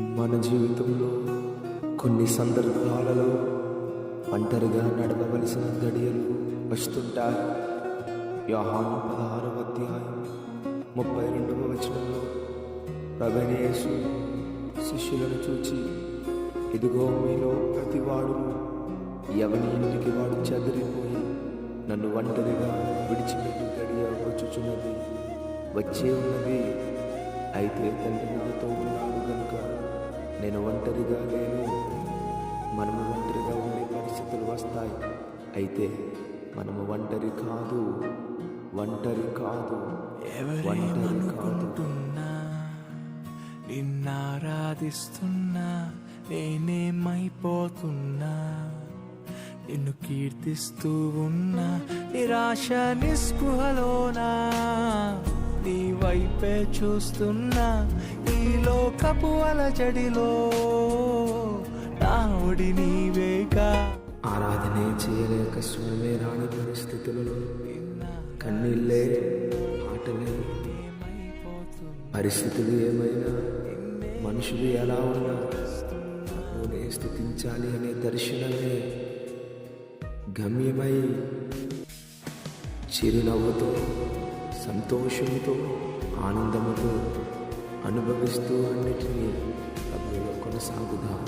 మన జీవితంలో కొన్ని సందర్భాలలో ఒంటరిగా నడవవలసిన గడియలు వస్తుంటాయి. వ్యాహాను పదహారవ అధ్యాయం ముప్పై రెండవ వచనంలో ప్రవణేశు శిష్యులను చూచి ఇదిగో మీలో ప్రతివాడు ఎవని ఇంటికి వాడు చెదిరిపోయి నన్ను ఒంటరిగా విడిచిపెట్టి గడియ వచ్చుచున్నది. వచ్చే ఉన్నది అయితే తండ్రి నాతో ఒంటరిగా లేను మనము ఒంటరిగా ఉండే పరిస్థితులు వస్తాయి. అయితే మనము ఒంటరి కాదు. ఒంటరి కాదు. ఒంటరి కాదు. ఎవరేమనుకుంటున్నా నిన్నారాధిస్తున్నా నేనేమైపోతున్నా? నిన్ను కీర్తిస్తూ ఉన్నా? నిరాశ నిస్పృహలోనా? వైపే చూస్తున్నా ఈ లోకపు అలజడిలో నావుడి ఒడి నీవేగా. ఆరాధనే చేయలేక స్వామి రాని పరిస్థితులలో కన్నీళ్ళే ఆటలే పరిస్థితులు ఏమైనా మనుషులు ఎలా ఉన్నా ప్రభువునే స్థుతించాలి అనే దర్శనమే గమ్యమై చిరునవ్వుతో సంతోషంతో ఆనందముతో అనుభవిస్తూ అన్నిటినీ ప్రభువులో కొనసాగుదాం.